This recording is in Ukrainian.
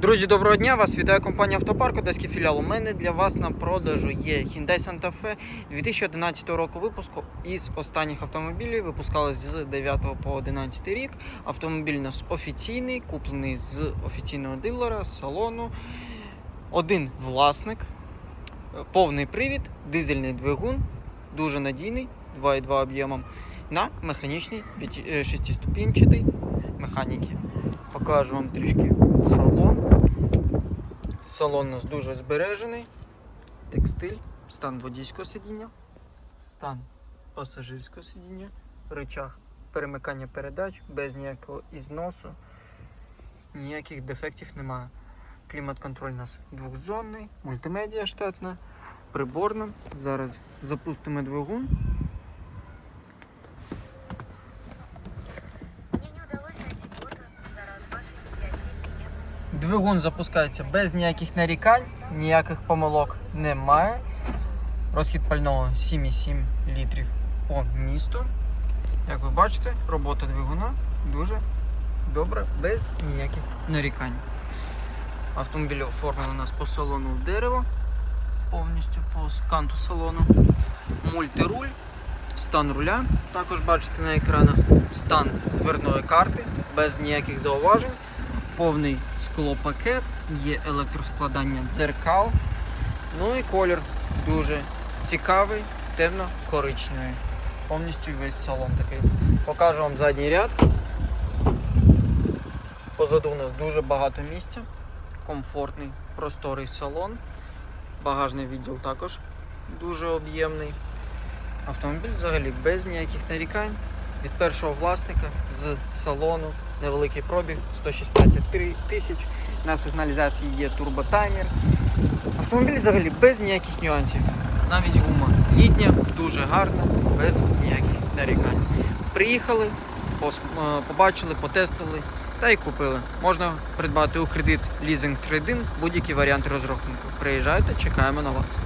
Друзі, доброго дня! Вас вітає компанія Автопарк, Одеський філіал. У мене для вас на продажу є Hyundai Santa Fe 2011 року випуску. Із останніх автомобілів випускались з 9 по 11 рік. Автомобіль у нас офіційний, куплений з офіційного дилера, салону. Один власник, повний привід, дизельний двигун, дуже надійний, 2,2 об'ємом, на механічній 6-ступінчатій механіки. Покажу вам трішки салон. Салон у нас дуже збережений. Текстиль, стан водійського сидіння, стан пасажирського сидіння, рычаг перемикання передач без ніякого ізносу, ніяких дефектів немає. Клімат-контроль у нас двохзонний, мультимедіа штатна, приборна. Зараз запустимо двигун. Двигун запускається без ніяких нарікань, ніяких помилок немає. Розхід пального 7,7 літрів по місту. Як ви бачите, робота двигуна дуже добра, без ніяких нарікань. Автомобіль оформлений у нас по салону в дерево, повністю по канту салону. Мультируль, стан руля. Також бачите на екранах стан дверної карти без ніяких зауважень повний склопакет, є електроскладання дзеркал. Ну і колір дуже цікавий, темно-коричневий. Повністю весь салон такий. Покажу вам задній ряд. Позаду у нас дуже багато місця, комфортний, просторий салон. Багажний відділ також дуже об'ємний. Автомобіль взагалі без ніяких нарікань. Від першого власника з салону невеликий пробіг 116 тисяч. На сигналізації є турботаймер. Автомобіль взагалі без ніяких нюансів. Навіть гума літня, дуже гарна, без ніяких нарікань. Приїхали, е, побачили, потестили та й купили. Можна придбати у кредит лізинг трейдинг, будь-які варіанти розрахунку. Приїжджайте, чекаємо на вас.